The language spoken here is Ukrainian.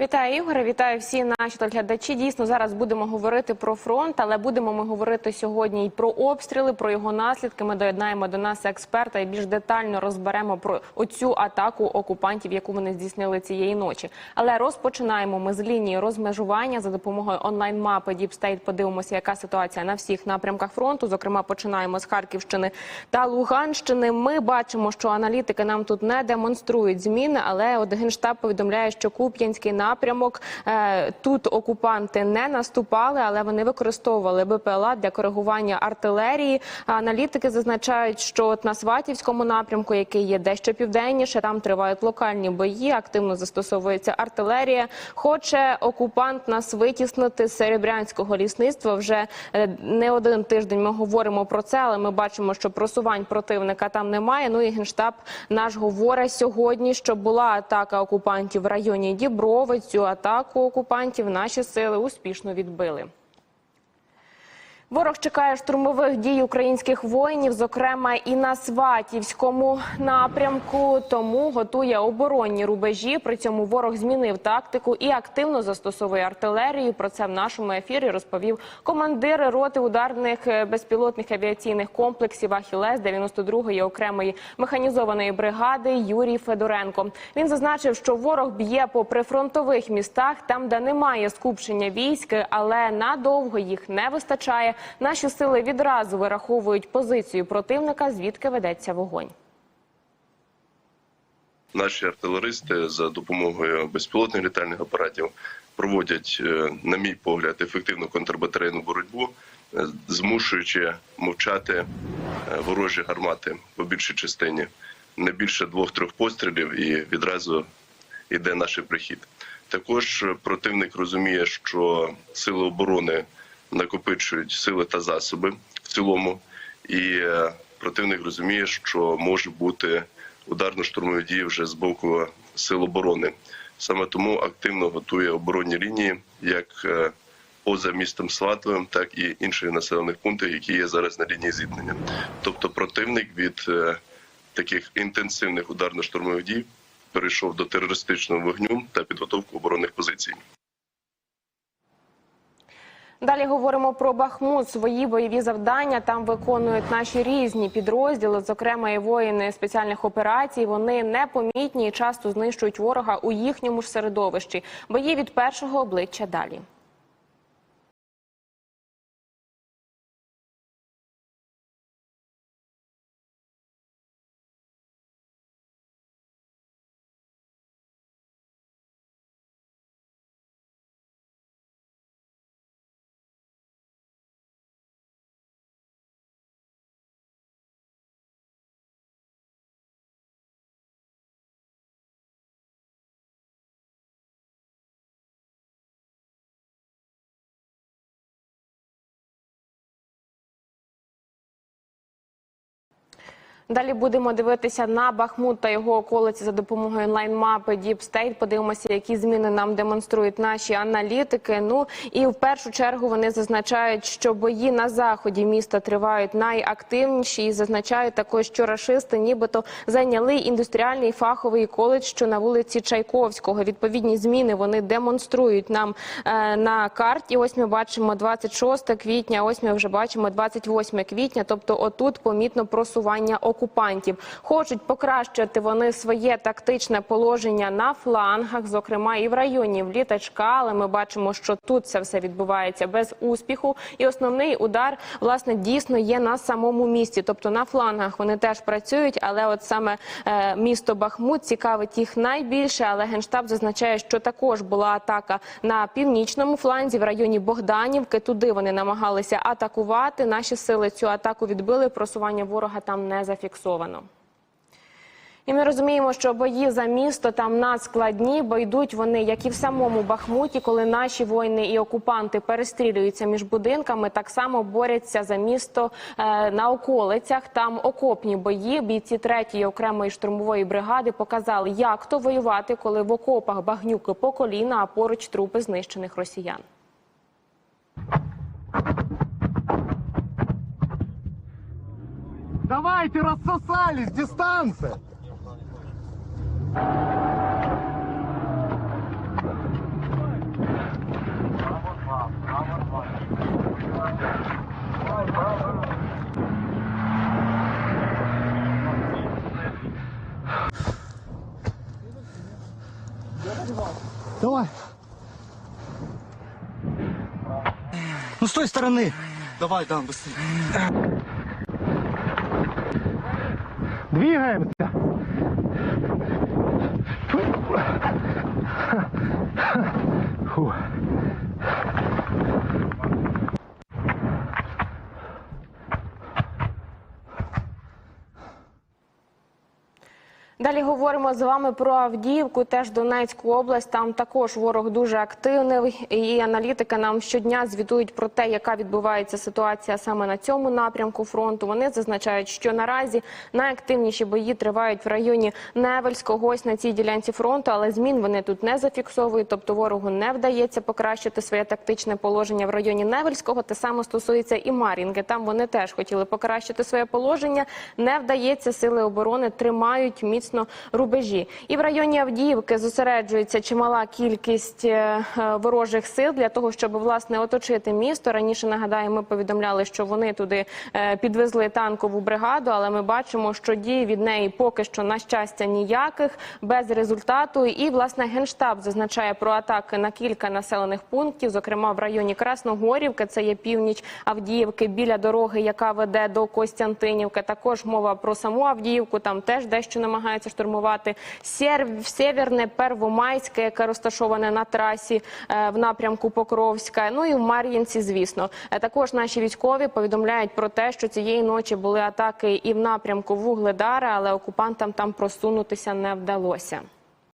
Вітаю Ігоре, вітаю всі наші глядачі. Дійсно, зараз будемо говорити про фронт, але будемо ми говорити сьогодні і про обстріли, про його наслідки. Ми доєднаємо до нас експерта і більш детально розберемо про оцю атаку окупантів, яку вони здійснили цієї ночі. Але розпочинаємо ми з лінії розмежування за допомогою онлайн-мапи Deep State. Подивимося, яка ситуація на всіх напрямках фронту. Зокрема, починаємо з Харківщини та Луганщини. Ми бачимо, що аналітики нам тут не демонструють зміни, але от генштаб повідомляє, що Куп'янський напрямок е, тут окупанти не наступали, але вони використовували БПЛА для коригування артилерії. Аналітики зазначають, що от на Сватівському напрямку, який є дещо південніше, там тривають локальні бої, активно застосовується артилерія. Хоче окупант нас витіснити з серебрянського лісництва. Вже е, не один тиждень ми говоримо про це, але ми бачимо, що просувань противника там немає. Ну і генштаб наш говорить сьогодні, що була атака окупантів в районі Діброви. Цю атаку окупантів наші сили успішно відбили. Ворог чекає штурмових дій українських воїнів, зокрема і на Сватівському напрямку. Тому готує оборонні рубежі. При цьому ворог змінив тактику і активно застосовує артилерію. Про це в нашому ефірі розповів командир роти ударних е, безпілотних авіаційних комплексів Ахілес 92-ї окремої механізованої бригади Юрій Федоренко. Він зазначив, що ворог б'є по прифронтових містах, там де немає скупчення військ, але надовго їх не вистачає. Наші сили відразу вираховують позицію противника, звідки ведеться вогонь. Наші артилеристи за допомогою безпілотних літальних апаратів проводять, е, на мій погляд, ефективну контрбатарейну боротьбу, е, змушуючи мовчати е, ворожі гармати по більшій частині. Не більше двох-трьох пострілів, і відразу йде наш прихід. Також противник розуміє, що сили оборони накопичують сили та засоби в цілому, і е, противник розуміє, що може бути ударно-штурмові дії вже з боку сил оборони. Саме тому активно готує оборонні лінії як е, поза містом Сватовим, так і інших населених пунктів, які є зараз на лінії зіткнення. Тобто, противник від е, таких інтенсивних ударно-штурмових дій перейшов до терористичного вогню та підготовку оборонних позицій. Далі говоримо про Бахмут. Свої бойові завдання там виконують наші різні підрозділи, зокрема і воїни спеціальних операцій. Вони непомітні і часто знищують ворога у їхньому ж середовищі. Бої від першого обличчя далі. Далі будемо дивитися на Бахмут та його околиці за допомогою онлайн-мапи State. Подивимося, які зміни нам демонструють наші аналітики. Ну і в першу чергу вони зазначають, що бої на заході міста тривають найактивніші, і зазначають також, що рашисти нібито зайняли індустріальний фаховий коледж, що на вулиці Чайковського. Відповідні зміни вони демонструють нам е, на карті. Ось ми бачимо 26 квітня. Ось ми вже бачимо 28 квітня. Тобто, отут помітно просування окупантів. Хочуть покращити вони своє тактичне положення на флангах, зокрема і в районі в літачка. Але ми бачимо, що тут це все відбувається без успіху. І основний удар власне дійсно є на самому місті. Тобто на флангах вони теж працюють, але от саме е, місто Бахмут цікавить їх найбільше. Але генштаб зазначає, що також була атака на північному фланзі в районі Богданівки. Туди вони намагалися атакувати. Наші сили цю атаку відбили. Просування ворога там не зафіксовано. І ми розуміємо, що бої за місто там надскладні, бо йдуть вони, як і в самому Бахмуті, коли наші воїни і окупанти перестрілюються між будинками, так само борються за місто е, на околицях. Там окопні бої. Бійці третьої окремої штурмової бригади показали, як то воювати, коли в окопах багнюки по коліна, а поруч трупи знищених росіян. Давайте, рассосались, дистанция! Давай. Ну с той стороны. Давай, Дан, быстрее. Двигаемся. Фу. Далі говоримо з вами про Авдіївку, теж Донецьку область. Там також ворог дуже активний, і аналітики нам щодня звітують про те, яка відбувається ситуація саме на цьому напрямку фронту. Вони зазначають, що наразі найактивніші бої тривають в районі Невельського, ось на цій ділянці фронту, але змін вони тут не зафіксовують. Тобто ворогу не вдається покращити своє тактичне положення в районі Невельського. Те саме стосується і Мар'їнки. Там вони теж хотіли покращити своє положення. Не вдається. Сили оборони тримають міцно рубежі. І в районі Авдіївки зосереджується чимала кількість е, е, ворожих сил для того, щоб власне оточити місто. Раніше нагадаю, ми повідомляли, що вони туди е, підвезли танкову бригаду, але ми бачимо, що дій від неї поки що на щастя ніяких без результату. І власне генштаб зазначає про атаки на кілька населених пунктів, зокрема в районі Красногорівки, це є північ Авдіївки, біля дороги, яка веде до Костянтинівки. Також мова про саму Авдіївку. Там теж дещо намагаються штурмувати Сєр- Сєвєрне, Первомайське, яке розташоване на трасі е, в напрямку Покровська. Ну і в Мар'їнці, звісно. Е, Також наші військові повідомляють про те, що цієї ночі були атаки і в напрямку Вугледара, але окупантам там просунутися не вдалося.